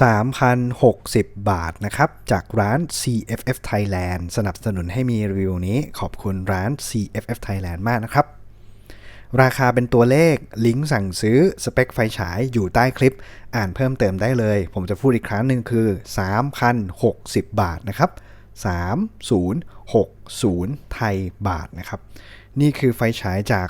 3,060 บาทนะครับ จากร้าน CFF Thailand สนับสนุนให้มีรีวิวนี้ ขอบคุณร้าน CFF Thailand มากนะครับ ราคาเป็นตัวเลข ลิงก์สั่งซื้อ สเปคไฟฉายอยู่ใต้คลิป อ่านเพิ่มเติมได้เลย ผมจะพูดอีกครั้งหนึ่งคือ 3,060 บาทนะครับ 3060 ไทยบาทนะครับ นี่คือไฟฉายจาก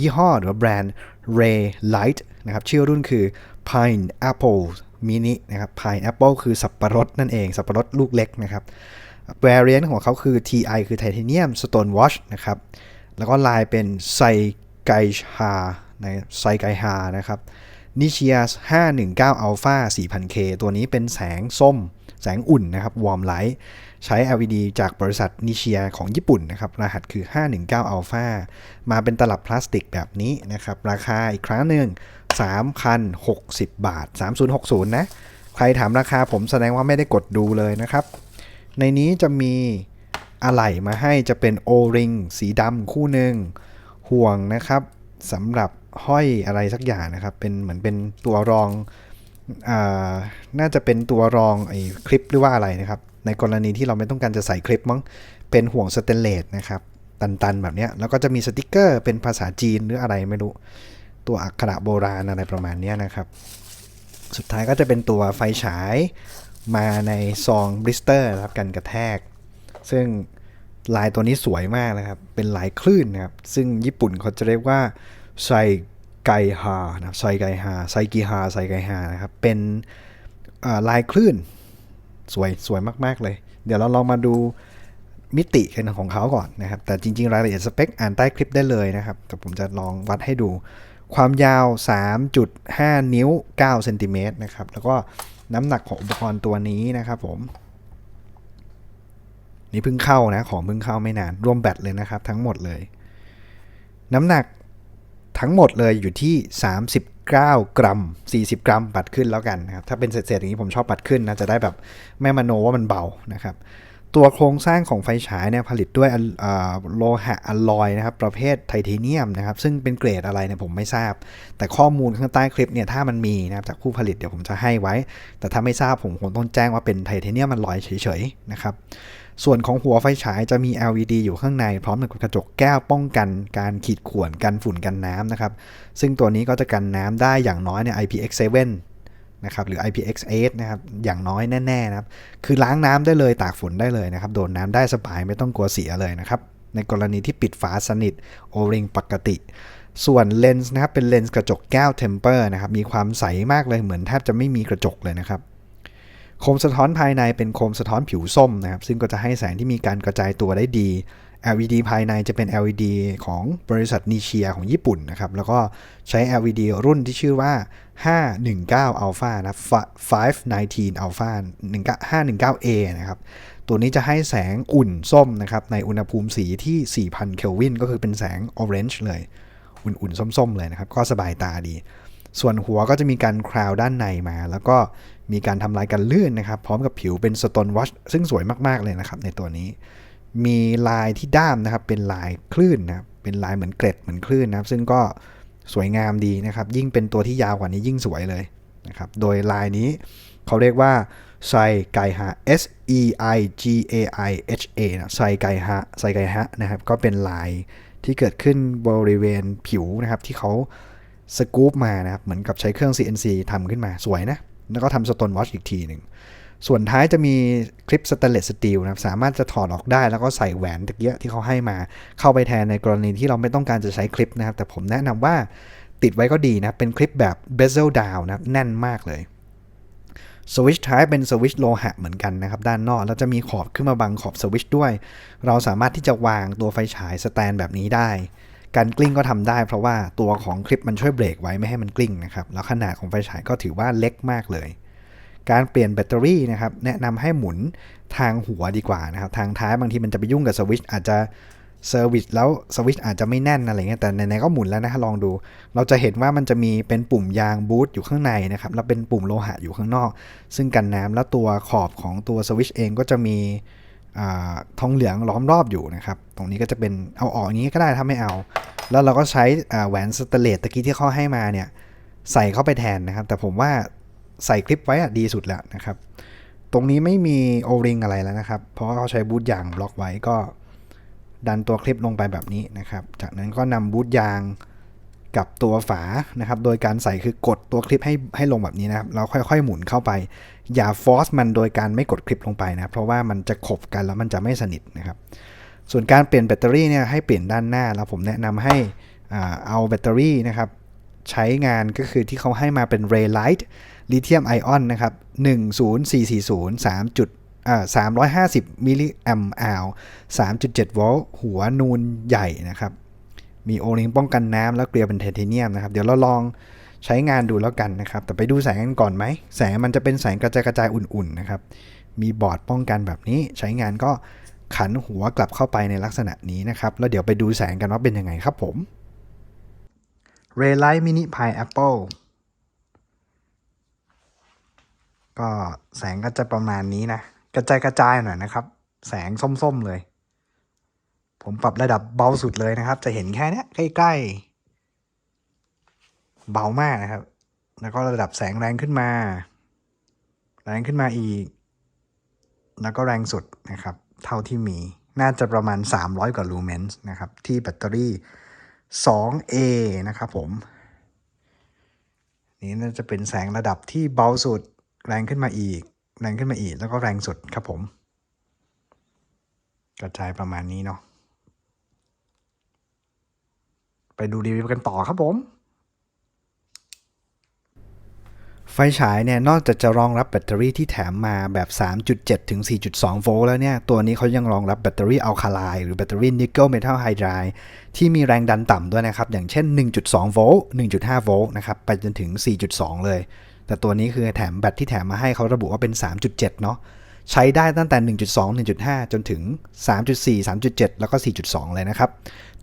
ยี่ห้อหรือแบรนด์ Ray Light นะครับ ชื่อรุ่นคือ Pineapple Mini นะครับ Pineapple คือสับปะรดนั่นเอง สับปะรดลูกเล็กนะครับ Variant ของเขาคือ TI คือ Titanium Stone Watch นะครับ แล้วก็ลายเป็นไซไกฮาในไซไกฮานะครับนิเชีย519 Alpha 4000K ตัวนี้เป็นแสงส้ม แสงอุ่นนะครับวอร์มไลท์ใช้ LED จากบริษัทนิเชียของญี่ปุ่นนะครับ รหัสคือ 519 Alpha มาเป็นตลับพลาสติกแบบนี้นะครับ ราคาอีกครั้งหนึ่ง 3,060 บาท 3060 นะ ใครถามราคาผมแสดงว่าไม่ได้กดดูเลยนะครับ ในนี้จะมีอะไหล่มาให้จะเป็นโอริงสีดำคู่หนึ่งห่วงนะครับสำหรับห้อยอะไรสักอย่างนะครับ เป็นเหมือนเป็นตัวรองอน่าจะเป็นตัวรองไอ้คลิปหรือว่าอะไรนะครับ ในกรณีที่เราไม่ต้องการจะใส่คลิปมั้งเป็นห่วงสเตนเลสนะครับ ตันๆ แบบนี้แล้วก็จะมีสติกเกอร์เป็นภาษาจีนหรืออะไรไม่รู้ ตัวอักขระโบราณอะไรประมาณนี้นะครับ สุดท้ายก็จะเป็นตัวไฟฉายมาในซองบลิสเตอร์ครับกันกระแทก ซึ่งลายตัวนี้สวยมากนะครับ เป็นลายคลื่นนะครับ ซึ่งญี่ปุ่นเขาจะเรียกว่าไซไกฮานะครับไซไกฮาไซกิฮาไซไกฮานะครับ เป็นลายคลื่นสวยสวยมาก ๆ เลย เดี๋ยวเราลองมาดูมิติกันของเขาก่อนนะครับ แต่จริง ๆ รายละเอียดสเปค อ่านใต้คลิปได้เลยนะครับ แต่ผมจะลองวัดให้ดู ความยาว 3.5 นิ้ว 9 เซนติเมตรนะครับ แล้วก็น้ำหนักของอุปกรณ์ตัวนี้นะครับผม นี่เพิ่งเข้านะ ของเพิ่งเข้าไม่นาน รวมแบตเลยนะครับ ทั้งหมดเลย น้ำหนักทั้งหมดเลยอยู่ที่ 39 กรัม 40 กรัม ปัดขึ้นแล้วกันนะครับ ถ้าเป็นเศษๆอย่างนี้ผมชอบปัดขึ้นนะ จะได้แบบไม่มโนว่ามันเบานะครับ ตัวโครงสร้างของไฟฉายเนี่ยผลิตด้วยโลหะอลลอยนะครับ ประเภทไทเทเนียมนะครับ ซึ่งเป็นเกรดอะไรเนี่ยผมไม่ทราบ แต่ข้อมูลข้างใต้คลิปเนี่ยถ้ามันมีนะครับจากผู้ผลิตเดี๋ยวผมจะให้ไว้ แต่ถ้าไม่ทราบผมคงต้องแจ้งว่าเป็นไทเทเนียมอลลอยเฉยๆนะครับส่วนของหัวไฟฉายจะมี LED อยู่ข้างใน พร้อมกับกระจกแก้วป้องกัน การขีดข่วนกันฝุ่นกันน้ำนะครับ ซึ่งตัวนี้ก็จะกันน้ำได้อย่างน้อยเนี่ย IPX7 นะครับหรือ IPX8 นะครับอย่างน้อยแน่ๆนะครับคือล้างน้ำได้เลยตากฝนได้เลยนะครับโดนน้ำได้สบายไม่ต้องกลัวเสียเลยนะครับในกรณีที่ปิดฝาสนิทโอริงปกติ ส่วนเลนส์นะครับเป็นเลนส์กระจกแก้วเทมเปอร์นะครับมีความใสมากเลยเหมือนแทบจะไม่มีกระจกเลยนะครับโคมสะท้อนภายในเป็นโคมสะท้อนผิวส้มนะครับซึ่งก็จะให้แสงที่มีการกระจายตัวได้ดี LED ภายในจะเป็น LED ของบริษัทนิเชียของญี่ปุ่นนะครับ แล้วก็ใช้ LED รุ่นที่ชื่อว่า 519 Alpha นะ 519 Alpha 519A นะครับ ตัวนี้จะให้แสงอุ่นส้มนะครับ ในอุณหภูมิสีที่ 4,000 เคลวิน ก็คือเป็นแสง orange เลย อุ่น ๆ ส้ม ๆ เลยนะครับ ก็สบายตาดี ส่วนหัวก็จะมีการคราวด้านในมา แล้วก็มีการทำลายกันลื่นนะครับ พร้อมกับผิวเป็นสโตนวอชซึ่งสวยมาก ๆ เลยนะครับในตัวนี้ มีลายที่ด้ามนะครับ เป็นลายคลื่นนะครับเป็นลายเหมือนเกล็ดเหมือนคลื่นนะครับ ซึ่งก็สวยงามดีนะครับ ยิ่งเป็นตัวที่ยาวกว่านี้ยิ่งสวยเลยนะครับ โดยลายนี้เขาเรียกว่าไซไกฮะ S E I G A I H A นะไซไกฮะไซไกฮะนะครับ ก็เป็นลายที่เกิดขึ้นบริเวณผิวนะครับ ที่เขาสกู๊ปมานะครับ เหมือนกับใช้เครื่อง CNC ทำขึ้นมาสวยนะ แล้วก็ทำสโตนวอชอีกทีหนึ่ง ส่วนท้ายจะมีคลิปสแตนเลสสตีลนะครับสามารถจะถอดออกได้แล้วก็ใส่แหวนตะเกียที่เขาให้มาเข้าไปแทนในกรณีที่เราไม่ต้องการจะใช้คลิปนะครับ แต่ผมแนะนำว่าติดไว้ก็ดีนะเป็นคลิปแบบ bezel down นะครับแน่นมากเลยสวิชท้ายเป็นสวิชโลหะเหมือนกันนะครับ ด้านนอกแล้วจะมีขอบขึ้นมาบังขอบสวิชด้วย เราสามารถที่จะวางตัวไฟฉายสแตนแบบนี้ได้การกลิ้งก็ทำได้เพราะว่าตัวของคลิปมันช่วยเบรกไว้ไม่ให้มันกลิ้งนะครับ แล้วขนาดของไฟฉายก็ถือว่าเล็กมากเลย การเปลี่ยนแบตเตอรี่นะครับแนะนำให้หมุนทางหัวดีกว่านะครับทางท้ายบางทีมันจะไปยุ่งกับสวิตช์อาจจะเซอร์วิสแล้วสวิตช์อาจจะไม่แน่นอะไรเงี้ยแต่ไหนๆก็หมุนแล้วนะลองดู เราจะเห็นว่ามันจะมีเป็นปุ่มยางบูทอยู่ข้างในนะครับแล้วเป็นปุ่มโลหะอยู่ข้างนอก ซึ่งกันน้ำแล้วตัวขอบของตัวสวิตช์เองก็จะมีอทองเหลืองล้อมรอบอยู่นะครับ ตรงนี้ก็จะเป็นเอาออกอย่างนี้ก็ได้ถ้าไม่เอา แล้วเราก็ใช้แหวนสเตเลสตะกี้ที่เขาให้มาเนี่ยใส่เข้าไปแทนนะครับ แต่ผมว่า ใส่คลิปไว้อะดีสุดแล้วนะครับ ตรงนี้ไม่มีโอริงอะไรแล้วนะครับ เพราะว่าเขาใช้บูทยางบล็อกไว้ก็ดันตัวคลิปลงไปแบบนี้นะครับ จากนั้นก็นำบูทยางกับตัวฝานะครับ โดยการใส่คือกดตัวคลิปให้ให้ลงแบบนี้นะครับแล้วค่อยๆ หมุนเข้าไป อย่าฟอร์สมันโดยการไม่กดคลิปลงไปนะ เพราะว่ามันจะขบกันแล้วมันจะไม่สนิทนะครับ ส่วนการเปลี่ยนแบตเตอรี่เนี่ยให้เปลี่ยนด้านหน้า แล้วผมแนะนำให้เอาแบตเตอรี่นะครับ ใช้งานก็คือที่เขาให้มาเป็น Ray Light ลิเธียมไอออนนะครับ 10440 3จุดอ่า350 มิลลิแอมป์อาว3.7 โวลต์หัวนูนใหญ่นะครับ มีโอลิงป้องกันน้ำแล้วเกลียวเป็นไทเทเนียมนะครับ เดี๋ยวเราลองใช้งานดูแล้วกันนะครับ แต่ไปดูแสงกันก่อนไหม แสงมันจะเป็นแสงกระจายกระจายอุ่นๆนะครับ มีบอร์ดป้องกันแบบนี้ ใช้งานก็ขันหัวกลับเข้าไปในลักษณะนี้นะครับ แล้วเดี๋ยวไปดูแสงกันว่าเป็นยังไงครับผม Ray Light Mini Pineapple ก็แสงก็จะประมาณนี้นะ กระจายกระจายหน่อยนะครับ แสงส้มๆเลย ผมปรับระดับเบาสุดเลยนะครับ จะเห็นแค่นี้ใกล้ๆ เบามากนะครับ แล้วก็ระดับแสงแรงขึ้นมา แรงขึ้นมาอีก แล้วก็แรงสุดนะครับ เท่าที่มีน่าจะประมาณ 300 กว่าลูเมนส์นะครับ ที่แบตเตอรี่ 2A นะครับผม นี่น่าจะเป็นแสงระดับที่เบาสุดแรงขึ้นมาอีก แรงขึ้นมาอีกแล้วก็แรงสุดครับผม กระจายประมาณนี้เนาะไปดูรีวิวกันต่อครับผม ไฟฉายเนี่ยนอกจากจะรองรับแบตเตอรี่ที่แถมมาแบบ 3.7 ถึง 4.2 โวลต์แล้วเนี่ย ตัวนี้เขายังรองรับแบตเตอรี่อัลคาไลหรือแบตเตอรี่นิกเกิลเมทัลไฮไดรด์ที่มีแรงดันต่ำด้วยนะครับ อย่างเช่น 1.2 โวลต์ 1.5 โวลต์นะครับ ไปจนถึง 4.2 เลย แต่ตัวนี้คือแถมแบตที่แถมมาให้เขาระบุว่าเป็น 3.7 เนาะใช้ได้ตั้งแต่ 1.2 1.5 จนถึง 3.4 3.7 แล้วก็ 4.2 เลยนะครับ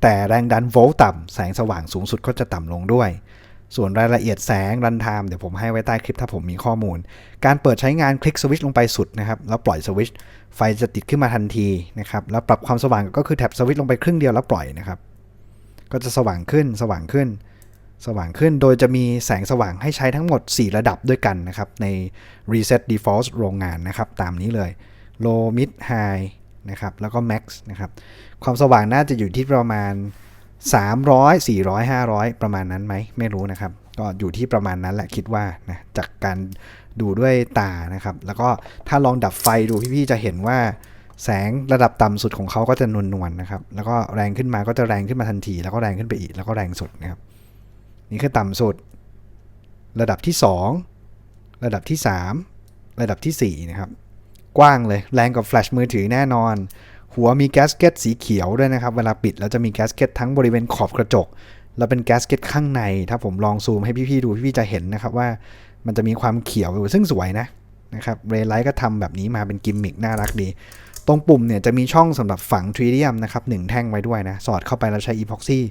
แต่แรงดันโวลต์ต่ำแสงสว่างสูงสุดก็จะต่ำลงด้วย ส่วนรายละเอียดแสงรันไทม์เดี๋ยวผมให้ไว้ใต้คลิปถ้าผมมีข้อมูล การเปิดใช้งานคลิกสวิตช์ลงไปสุดนะครับแล้วปล่อยสวิตช์ไฟจะติดขึ้นมาทันทีนะครับแล้วปรับความสว่างก็คือแท็บสวิตช์ลงไปครึ่งเดียวแล้วปล่อยนะครับก็จะสว่างขึ้นสว่างขึ้น สว่างขึ้นโดยจะมีแสงสว่างให้ใช้ทั้งหมด 4 ระดับด้วยกันนะครับใน Reset Default โรงงานนะครับตามนี้เลย Low Mid High นะครับแล้วก็ Max นะครับความสว่างน่าจะอยู่ที่ประมาณ 300 400 500 ประมาณนั้นไหมไม่รู้นะครับ ก็อยู่ที่ประมาณนั้นแหละคิดว่านะจากการดูด้วยตานะครับ แล้วก็ถ้าลองดับไฟดูพี่ๆจะเห็นว่าแสงระดับต่ำสุดของเขาก็จะนวลนวลๆนะครับ แล้วก็แรงขึ้นมาก็จะแรงขึ้นมาทันที แล้วก็แรงขึ้นไปอีก แล้วก็แรงสุดนะครับ นี่คือต่ำสุด ระดับที่ 2 ระดับที่ 3 ระดับทีสี่4นะครับ กว้างเลย แรงกว่าแฟลชมือถือแน่นอน หัวมีแก๊สเก็ตสีเขียวด้วยนะครับ เวลาปิดแล้วจะมีแก๊สเก็ตทั้งบริเวณขอบกระจก แล้วเป็นแก๊สเก็ตข้างใน ถ้าผมลองซูมให้พี่ๆดูพี่ๆจะเห็นนะครับว่ามันจะมีความเขียวอยู่ซึ่งสวยนะนะครับเรไลท์ก็ทำแบบนี้มาเป็นกิมมิกน่ารักดี ตรงปุ่มเนี่ยจะมีช่องสำหรับฝังทรีเดียมนะครับหนึ่งแท่งไว้ด้วยนะ สอดเข้าไปแล้วใช้อีพ็อกซี่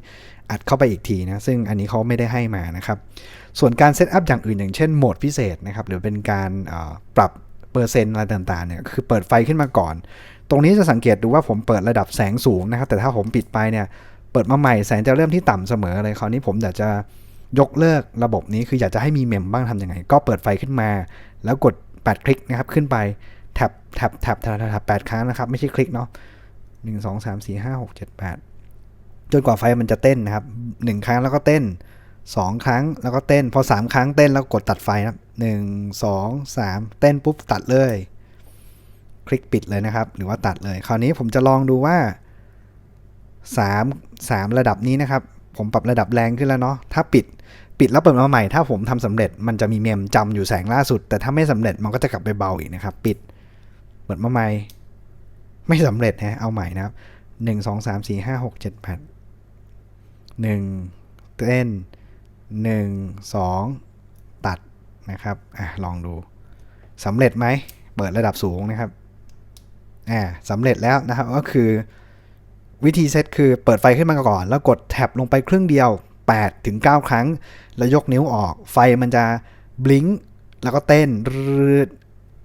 อัดเข้าไปอีกทีนะ ซึ่งอันนี้เขาไม่ได้ให้มานะครับ ส่วนการเซตอัพอย่างอื่นอย่างเช่นโหมดพิเศษนะครับ หรือเป็นการปรับเปอร์เซ็นต์อะไรต่างๆเนี่ยคือเปิดไฟขึ้นมาก่อน ตรงนี้จะสังเกตดูว่าผมเปิดระดับแสงสูงนะครับ แต่ถ้าผมปิดไปเนี่ย เปิดมาใหม่แสงจะเริ่มที่ต่ำเสมอเลย คราวนี้ผมอยากจะยกเลิกระบบนี้ คืออยากจะให้มีเมมบ้างทำยังไง ก็เปิดไฟขึ้นมา แล้วกด 8 คลิกนะครับ ขึ้นไปแท็บแท็บแท็บแท็บแท็บแปดครั้งนะครับ ไม่ใช่คลิกเนาะหนึ่งสองสามสี่ห้าหกเจ็ดแปดจนกว่าไฟมันจะเต้นนะครับหนึ่งครั้งแล้วก็เต้นสองครั้งแล้วก็เต้น พอสามครั้งเต้นแล้วกดตัดไฟนะหนึ่งสองสามเต้นปุ๊บตัดเลย คลิกปิดเลยนะครับ หรือว่าตัดเลย คราวนี้ผมจะลองดูว่า 3 3 ระดับนี้นะครับ ผมปรับระดับแรงขึ้นแล้วเนาะ ถ้าปิดปิดแล้วเปิดมาใหม่ ถ้าผมทำสำเร็จมันจะมีเมมจำอยู่แสงล่าสุด แต่ถ้าไม่สำเร็จมันก็จะกลับไปเบาอีกนะครับ ปิด เปิดมาใหม่ ไม่สำเร็จฮะ เอาใหม่นะครับหนึ่งสองสามสี่ห้าหกเจ็ดแปดหนึ่งเต้นหนึ่งสองตัดนะครับ อะ ลองดูสำเร็จไหม เปิดระดับสูงนะครับ อ่าสำเร็จแล้วนะครับก็คือวิธีเซตคือเปิดไฟขึ้นมาก่อน แล้วกดแท็บลงไปครึ่งเดียว 8 ถึง 9 ครั้ง แล้วยกนิ้วออก ไฟมันจะบลิงก์แล้วก็เต้นรืด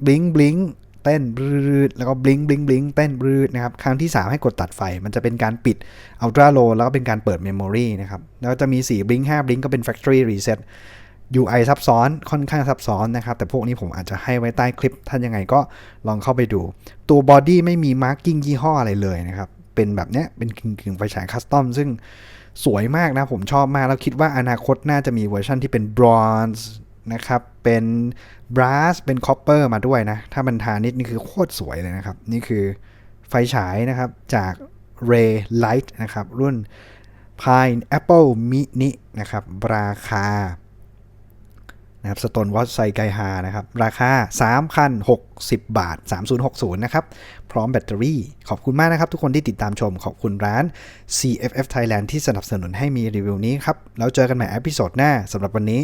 บลิงบลิงเต้นรืดแล้วก็บลิงบลิงบลิงเต้นรืดนะครับ ครั้งที่ 3 ให้กดตัดไฟ มันจะเป็นการปิด Ultra Low แล้วก็เป็นการเปิด Memory นะครับ แล้วจะมี 4 บลิง5บลิงก็เป็น Factory Reset UI ซับซ้อนค่อนข้างซับซ้อนนะครับ แต่พวกนี้ผมอาจจะให้ไว้ใต้คลิป ท่านยังไงก็ลองเข้าไปดู ตัวบอดี้ไม่มีมาร์กิ้งยี่ห้ออะไรเลยนะครับ เป็นแบบเนี้ยเป็นกึ่งๆไฟฉายคัสตอมซึ่งสวยมากนะ ผมชอบมาก แล้วคิดว่าอนาคตน่าจะมีเวอร์ชันที่เป็นบรอนซ์นะครับ เป็นบราสเป็นคอปเปอร์มาด้วยนะ ถ้ามันทานิดนี่คือโคตรสวยเลยนะครับ นี่คือไฟฉายนะครับจาก Ray Light นะครับ รุ่น Pineapple Mini นะครับ ราคา นะครับสโตนวอตไซไกฮานะครับ ราคา3,060 บาท 3060 นะครับ พร้อมแบตเตอรี่ ขอบคุณมากนะครับ ทุกคนที่ติดตามชม ขอบคุณร้าน CFF Thailand ที่สนับสนุนให้มีรีวิวนี้ครับ แล้วเจอกันใหม่เอพิโซดหน้าสำหรับวันนี้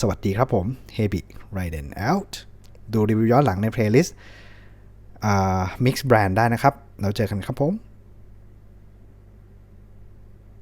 สวัสดีครับผม h e b i Raiden out ดูรีวิวย้อนหลังในเพลย์ลิสต์ Mix Brand ได้นะครับ แล้วเจอกันครับผม